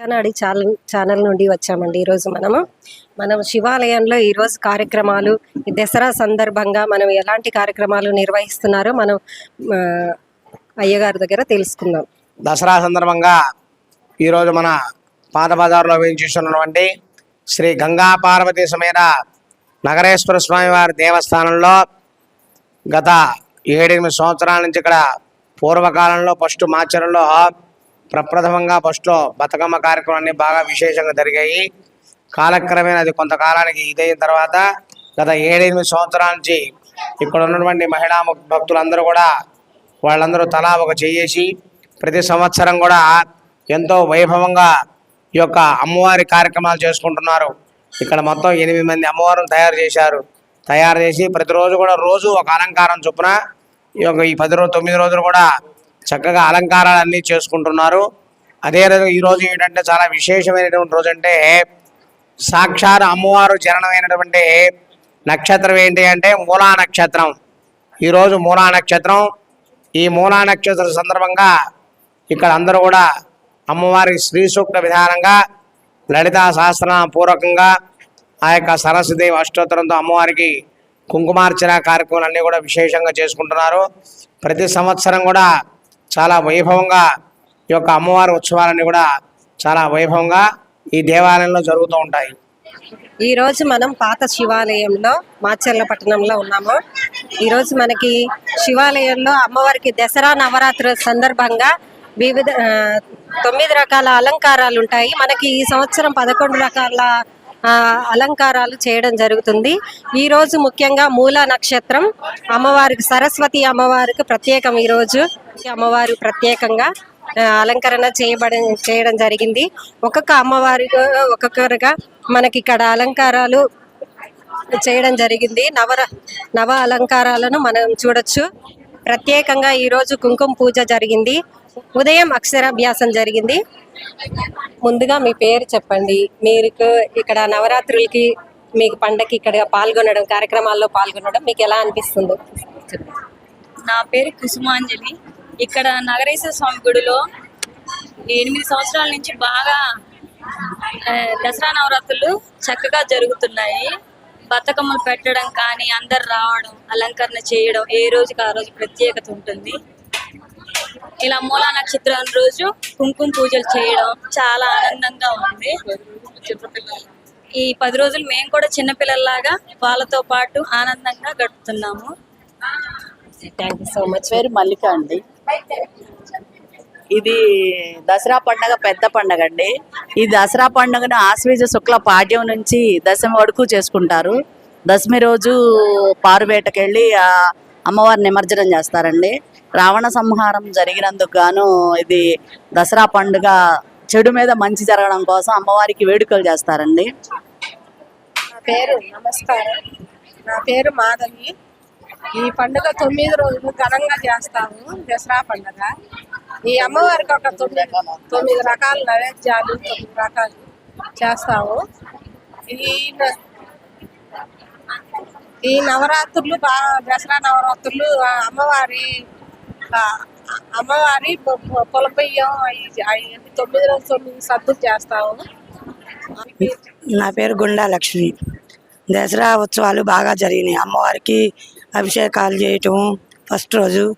నాడి channel channel నుండి వచ్చామండి ఈరోజు మనము. మనం శివాలయంలో ఈరోజు కార్యక్రమాలు ఈ దసరా సందర్భంగా మనం ఎలాంటి కార్యక్రమాలు నిర్వహిస్తున్నారో మనం అయ్యగారి దగ్గర తెలుసుకుందాం. దసరా సందర్భంగా ఈరోజు మన పాత బజార్లో వేయించుతున్నటువంటి శ్రీ గంగా పార్వతి సమేత నగరేశ్వర స్వామి వారి దేవస్థానంలో గత ఏడెనిమిది సంవత్సరాల నుంచి ఇక్కడ పూర్వకాలంలో ఫస్ట్ మాచరంలో ప్రప్రథమంగా ఫస్ట్లో బతుకమ్మ కార్యక్రమాన్ని బాగా విశేషంగా జరిగాయి. కాలక్రమేణా అది కొంతకాలానికి ఇదైన తర్వాత గత ఏడెనిమిది సంవత్సరాల నుంచి ఇక్కడ ఉన్నటువంటి మహిళా భక్తులందరూ కూడా వాళ్ళందరూ తలా ఒక చేసి ప్రతి సంవత్సరం కూడా ఎంతో వైభవంగా ఈ యొక్క అమ్మవారి కార్యక్రమాలు చేసుకుంటున్నారు. ఇక్కడ మొత్తం ఎనిమిది మంది అమ్మవారిని తయారు చేశారు. తయారు చేసి ప్రతిరోజు కూడా రోజు ఒక అలంకారం చొప్పున ఈ యొక్క ఈ పది రోజు తొమ్మిది రోజులు కూడా చక్కగా అలంకారాలు అన్నీ చేసుకుంటున్నారు. అదే ఈరోజు ఏంటంటే చాలా విశేషమైనటువంటి రోజు అంటే సాక్షాత్ అమ్మవారు జననమైనటువంటి నక్షత్రం ఏంటి అంటే మూలా నక్షత్రం. ఈరోజు మూలా నక్షత్రం. ఈ మూలా నక్షత్ర సందర్భంగా ఇక్కడ అందరూ కూడా అమ్మవారి శ్రీ సూక్త విధానంగా లలితా సహస్రనామ పూర్వకంగా ఆ యొక్క సరస్వదేవి అష్టోత్తరంతో అమ్మవారికి కుంకుమార్చన కార్యక్రమాలన్నీ కూడా విశేషంగా చేసుకుంటున్నారు. ప్రతి సంవత్సరం కూడా చాలా వైభవంగా ఈ యొక్క అమ్మవారి ఉత్సవాలన్నీ కూడా చాలా వైభవంగా ఈ దేవాలయంలో జరుగుతూ ఉంటాయి. ఈ రోజు మనం పాత శివాలయంలో మాచర్ల పట్టణంలో ఉన్నాము. ఈరోజు మనకి శివాలయంలో అమ్మవారికి దసరా నవరాత్రి సందర్భంగా వివిధ తొమ్మిది రకాల అలంకారాలు ఉంటాయి. మనకి ఈ సంవత్సరం పదకొండు రకాల అలంకారాలు చేయడం జరుగుతుంది. ఈరోజు ముఖ్యంగా మూల నక్షత్రం అమ్మవారికి సరస్వతి అమ్మవారికి ప్రత్యేకం ఈరోజు అమ్మవారు ప్రత్యేకంగా అలంకరణ చేయబడి చేయడం జరిగింది. ఒక్కొక్క అమ్మవారి ఒక్కొక్కరుగా మనకి ఇక్కడ అలంకారాలు చేయడం జరిగింది. నవర నవ అలంకారాలను మనం చూడొచ్చు. ప్రత్యేకంగా ఈరోజు కుంకుమ పూజ జరిగింది. ఉదయం అక్షరాభ్యాసం జరిగింది. ముందుగా మీ పేరు చెప్పండి. మీరు ఇక్కడ నవరాత్రులకి మీకు పండగకి ఇక్కడ పాల్గొనడం కార్యక్రమాల్లో పాల్గొనడం మీకు ఎలా అనిపిస్తుందో? నా పేరు కుసుమాంజలి. ఇక్కడ నగరేశ్వర స్వామి గుడిలో ఎనిమిది సంవత్సరాల నుంచి బాగా దసరా నవరాత్రులు చక్కగా జరుగుతున్నాయి. బతుకమ్మలు పెట్టడం కానీ అందరు రావడం అలంకరణ చేయడం ఏ రోజుకి ఆ రోజు ప్రత్యేకత ఉంటుంది. ఇలా మూలా నక్షత్రం రోజు కుంకుమ పూజలు చేయడం చాలా ఆనందంగా ఉంది. ఈ పది రోజులు మేము కూడా చిన్నపిల్లల్లాగా వాళ్ళతో పాటు ఆనందంగా గడుపుతున్నాము. థ్యాంక్ యూ సో మచ్ పేరు మల్లిక అండి. ఇది దసరా పండగ పెద్ద పండగ అండి. ఈ దసరా పండుగను ఆశ్వీజ శుక్ల పాడ్యం నుంచి దశమి వరకు చేసుకుంటారు. దశమి రోజు పారువేటకెళ్ళి అమ్మవారిని అమ్మవారి నిమజ్జనం చేస్తారండి. రావణ సంహారం జరిగినందుకు గాను ఇది దసరా పండుగ చెడు మీద మంచి జరగడం కోసం అమ్మవారికి వేడుకలు చేస్తారండి. నా పేరు నమస్కారం. నా పేరు మాధవి. ఈ పండుగ తొమ్మిది రోజులు ఘనంగా చేస్తాము దసరా పండుగ. ఈ అమ్మవారికి ఒక తొమ్మిది తొమ్మిది రకాల నైవేద్యాలు తొమ్మిది రకాలు చేస్తాము. ఈ ఈ నవరాత్రులు బాగా దసరా నవరాత్రులు అమ్మవారి అమ్మవారి పొ- అవి తొమ్మిది రోజులు తొమ్మిది సద్దులు చేస్తాము నా పేరు గుండా లక్ష్మి. దసరా ఉత్సవాలు బాగా జరిగినాయి. అమ్మవారికి అభిషేకాలు చేయటం ఫస్ట్ రోజు.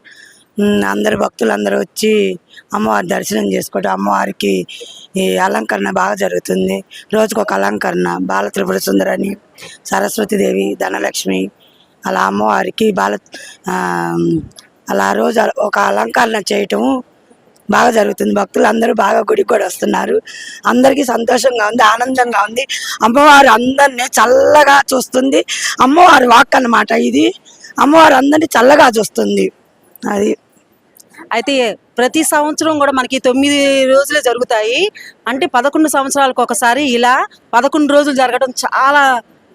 అందరు భక్తులు అందరూ వచ్చి అమ్మవారి దర్శనం చేసుకోవటం అమ్మవారికి ఈ అలంకరణ బాగా జరుగుతుంది. రోజుకు ఒక అలంకరణ బాల త్రిపుర సుందరని సరస్వతీదేవి ధనలక్ష్మి అలా అమ్మవారికి బాల ఆ, అలా రోజు ఒక అలంకరణ చేయటం బాగా జరుగుతుంది. భక్తులు అందరూ బాగా గుడికి కూడా వస్తున్నారు. అందరికీ సంతోషంగా ఉంది ఆనందంగా ఉంది. అమ్మవారు అందరినీ చల్లగా చూస్తుంది. అమ్మవారి వాక్ అన్నమాట ఇది. అమ్మవారు అందరినీ చల్లగా చూస్తుంది. అది. అయితే ప్రతి సంవత్సరం కూడా మనకి తొమ్మిది రోజులే జరుగుతాయి. అంటే పదకొండు సంవత్సరాలకు ఒకసారి ఇలా పదకొండు రోజులు జరగడం చాలా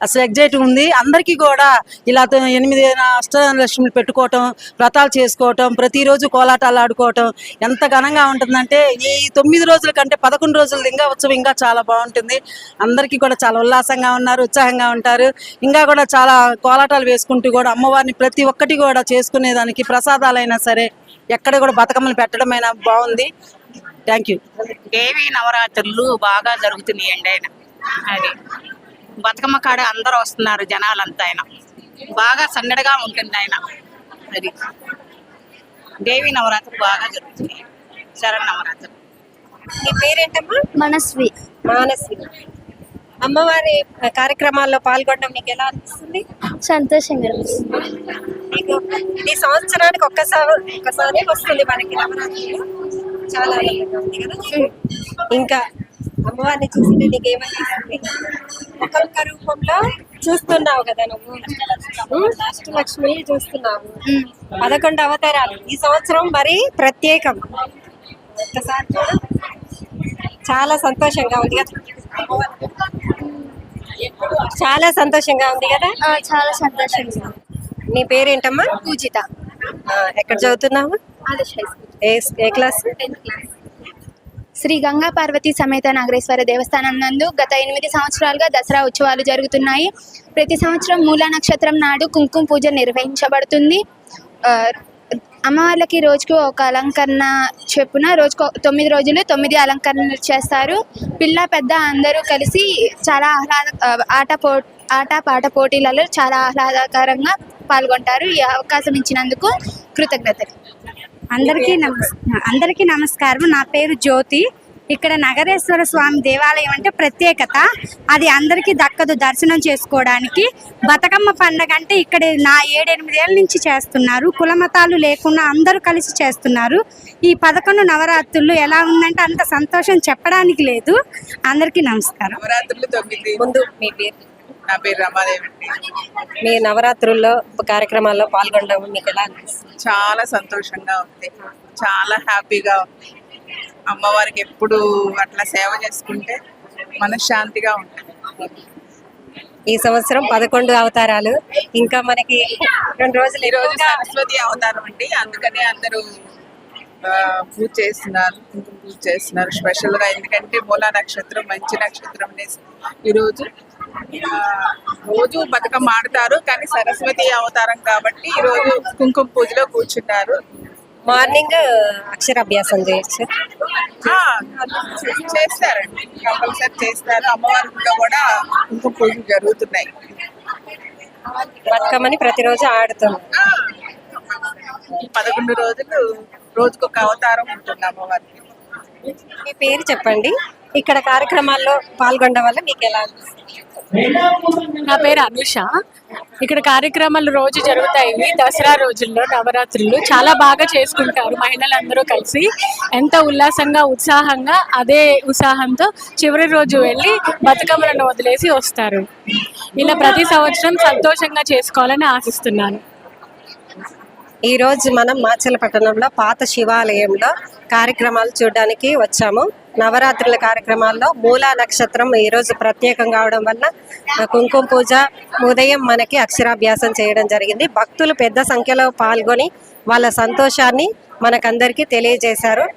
అసలు ఎగ్జైట్ ఉంది. అందరికీ కూడా ఇలా ఎనిమిది అష్టలక్ష్మిలు పెట్టుకోవటం వ్రతాలు చేసుకోవటం ప్రతిరోజు కోలాటాలు ఆడుకోవటం ఎంత ఘనంగా ఉంటుందంటే ఈ తొమ్మిది రోజుల కంటే పదకొండు రోజుల ఇంకా ఉత్సవం ఇంకా చాలా బాగుంటుంది. అందరికీ కూడా చాలా ఉల్లాసంగా ఉన్నారు ఉత్సాహంగా ఉంటారు. ఇంకా కూడా చాలా కోలాటాలు వేసుకుంటూ కూడా అమ్మవారిని ప్రతి ఒక్కటి కూడా చేసుకునేదానికి ప్రసాదాలైనా సరే ఎక్కడ కూడా బతుకమ్మలు పెట్టడమైనా బాగుంది. Thank you. దేవి నవరాత్రులు బాగా జరుగుతున్నాయండి ఆయన. అది. బతుకమ్మ కాడ అందరూ వస్తున్నారు జనాలంతా ఆయన. బాగా సందడిగా ఉంటుంది ఆయన. అది. దేవి నవరాత్రులు బాగా జరుగుతున్నాయి శరణ్ నవరాత్రులు నీ పేరేంటమ్మా? మనస్వి. మానసి అమ్మవారి కార్యక్రమాల్లో పాల్గొనడం మీకు ఎలా అనిపిస్తుంది? సంతోషంగా అనిపిస్తుంది. మీకు ఈ సంవత్సరానికి ఒక్కసారి ఒక్కసారి వస్తుంది మనకి నవరాత్రులు. చాలా ఆనందంగా ఉంది కదా? ఇంకా అమ్మవారిని చూస్తుంటే నీకు ఏమనిపిస్తుంది ఒక్కొక్క రూపంలో చూస్తున్నావు కదా నువ్వు. అష్టలక్ష్మి చూస్తున్నావు. పదకొండు అవతారాలు. ఈ సంవత్సరం మరి ప్రత్యేకం. ఒక్కసారి చూడు. చాలా సంతోషంగా ఉంది కదా. చాలా సంతోషంగా ఉంది కదా. చాలా సంతోషంగా నీ పేరేంటమ్మా? పూజిత. ఎక్కడ చదువుతున్నావు. ఏ ఏ క్లాస్. శ్రీ గంగా పార్వతి సమేత నాగరేశ్వర దేవస్థానం నందు గత ఎనిమిది సంవత్సరాలుగా దసరా ఉత్సవాలు జరుగుతున్నాయి. ప్రతి సంవత్సరం మూలా నక్షత్రం నాడు కుంకుమ పూజ నిర్వహించబడుతుంది. అమ్మవార్లకి రోజుకు ఒక అలంకరణ చెప్పున రోజుకు తొమ్మిది రోజులు తొమ్మిది అలంకరణలు చేస్తారు. పిల్ల పెద్ద అందరూ కలిసి చాలా ఆహ్లాద ఆట పో ఆట పాట పోటీలలో చాలా ఆహ్లాదకరంగా పాల్గొంటారు. ఈ అవకాశం ఇచ్చినందుకు కృతజ్ఞతలు. అందరికీ నమస్ అందరికీ నమస్కారం. నా పేరు జ్యోతి. ఇక్కడ నగరేశ్వర స్వామి దేవాలయం అంటే ప్రత్యేకత. అది అందరికీ దక్కదు దర్శనం చేసుకోవడానికి. బతుకమ్మ పండగ అంటే ఇక్కడ నా ఏడెనిమిదేళ్ళ నుంచి చేస్తున్నారు. కులమతాలు లేకుండా అందరూ కలిసి చేస్తున్నారు. ఈ పదకొండు నవరాత్రులు ఎలా ఉందంటే అంత సంతోషం చెప్పడానికి లేదు. అందరికీ నమస్కారం. నవరాత్రులు తొమ్మిది. ముందు మీ పేరు. నా పేరు రమాదేవి మీ నవరాత్రుల్లో కార్యక్రమాల్లో పాల్గొనడం మీకు ఎలా అనిపిస్తుంది? చాలా సంతోషంగా ఉంది. చాలా హ్యాపీగా ఉంది. అమ్మవారికి ఎప్పుడు అట్లా సేవ చేసుకుంటే మనశ్శాంతిగా ఉంటుంది. ఈ సంవత్సరం పదకొండు అవతారాలు. ఇంకా మనకి రెండు రోజులు ఈ రోజు ఎక్కువగా సరస్వతి అవతారం అండి. అందుకనే అందరూ పూజ చేస్తున్నారు. పూజ చేస్తున్నారు. స్పెషల్గా ఎందుకంటే మూలా నక్షత్రం మంచి నక్షత్రం అనేసి ఈరోజు రోజు బతుకమ్మ ఆడతారు కానీ సరస్వతి అవతారం కాబట్టి ఈ రోజు కుంకుమ పూజలో కూర్చున్నారు. మార్నింగ్ అక్షరాభ్యాసం చేయొచ్చు. చేస్తారండి. కంపల్సరీ చేస్తారు. అమ్మవారి గుడిలో కూడా కుంకుమ పూజలు జరుగుతున్నాయి. బతుకమ్మని ప్రతిరోజు ఆడుతున్నాం పదకొండు రోజులు రోజుకొక అవతారం ఉంటుంది అమ్మవారికి. మీ పేరు చెప్పండి. ఇక్కడ కార్యక్రమాల్లో పాల్గొనడం వల్ల మీకు ఎలా అనిపిస్తుంది? నా పేరు అనుష. ఇక్కడ కార్యక్రమాలు రోజు జరుగుతాయి. దసరా రోజుల్లో నవరాత్రులు చాలా బాగా చేసుకుంటారు మహిళలందరూ కలిసి. ఎంత ఉల్లాసంగా ఉత్సాహంగా అదే ఉత్సాహంతో చివరి రోజు వెళ్ళి బతుకమ్మలను వదిలేసి వస్తారు. ఇలా ప్రతి సంవత్సరం సంతోషంగా చేసుకోవాలని ఆశిస్తున్నాను. ఈరోజు మనం మాచల పట్టణంలో పాత శివాలయంలో కార్యక్రమాలు చూడడానికి వచ్చాము. నవరాత్రుల కార్యక్రమాల్లో మూలా నక్షత్రం ఈరోజు ప్రత్యేకం కావడం వల్ల కుంకుమ పూజ ఉదయం మనకి అక్షరాభ్యాసం చేయడం జరిగింది. భక్తులు పెద్ద సంఖ్యలో పాల్గొని వాళ్ళ సంతోషాన్ని మనకందరికీ తెలియజేశారు.